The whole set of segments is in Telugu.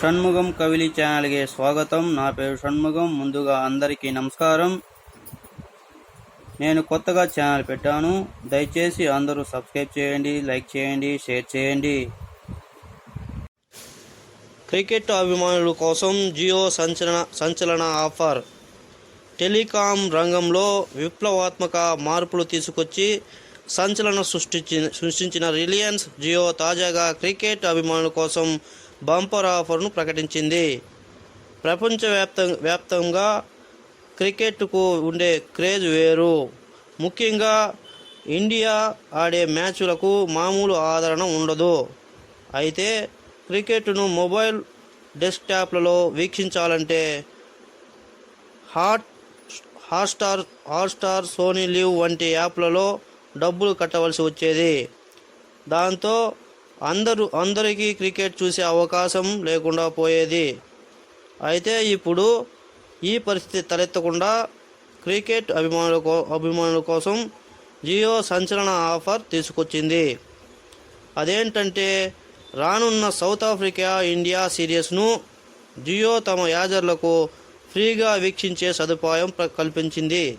షణ్ముగం కవిలి ఛానల్కి స్వాగతం. నా పేరు షణ్ముగం ముందుగా అందరికీ నమస్కారం. నేను కొత్తగా ఛానల్ పెట్టాను. దయచేసి అందరూ సబ్స్క్రైబ్ చేయండి లైక్ చేయండి షేర్ చేయండి. క్రికెట్ అభిమానుల కోసం జియో సంచలన సంచలన ఆఫర్. టెలికాం రంగంలో విప్లవాత్మక మార్పులు తీసుకొచ్చి సంచలన సృష్టించి సృష్టించిన రిలయన్స్ జియో తాజాగా క్రికెట్ అభిమానుల కోసం బంపర్ ఆఫర్ను ప్రకటించింది. ప్రపంచవ్యాప్త వ్యాప్తంగా క్రికెట్కు ఉండే క్రేజ్ వేరు. ముఖ్యంగా ఇండియా ఆడే మ్యాచ్లకు మామూలు ఆదరణ ఉండదు. అయితే క్రికెట్ను మొబైల్ డెస్క్టాప్లలో వీక్షించాలంటే hot Hotstar Hotstar Sony LIV వంటి యాప్లలో డబ్బులు కట్టవలసి వచ్చేది. దాంతో అందరూ అందరికీ క్రికెట్ చూసే అవకాశం లేకుండా పోయేది. అయితే ఇప్పుడు ఈ పరిస్థితి తలెత్తకుండా క్రికెట్ అభిమానుల కో అభిమానుల కోసం జియో సంచలన ఆఫర్ తీసుకొచ్చింది. అదేంటంటే రానున్న సౌత్ ఆఫ్రికా ఇండియా సిరీస్ను జియో తమ యాజర్లకు ఫ్రీగా వీక్షించే సదుపాయం కల్పించింది.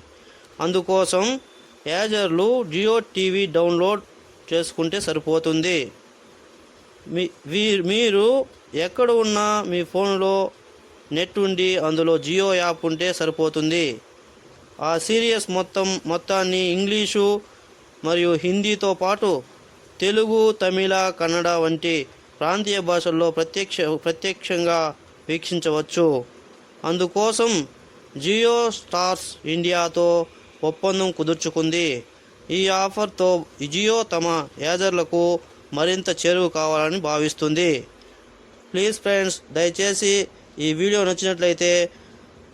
అందుకోసం యాజర్లు జియో టీవీ డౌన్లోడ్ చేసుకుంటే సరిపోతుంది. మీరు ఎక్కడ ఉన్నా మీ ఫోన్లో నెట్ ఉండి అందులో జియో యాప్ ఉంటే సరిపోతుంది. ఆ సీరియస్ మొత్తం మొత్తాన్ని ఇంగ్లీషు మరియు హిందీతో పాటు తెలుగు తమిళ కన్నడ వంటి ప్రాంతీయ భాషల్లో ప్రత్యక్ష ప్రత్యక్షంగా వీక్షించవచ్చు. అందుకోసం జియో స్టార్స్ ఇండియాతో ఒప్పందం కుదుర్చుకుంది. ఈ ఆఫర్తో జియో తమ యాజర్లకు మరింత చేరువు కావాలని భావిస్తుంది. ప్లీజ్ ఫ్రెండ్స్ దయచేసి ఈ వీడియో నచ్చినట్లయితే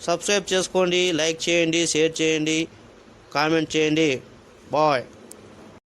సబ్స్క్రైబ్ చేసుకోండి లైక్ చేయండి షేర్ చేయండి కామెంట్ చేయండి. బాయ్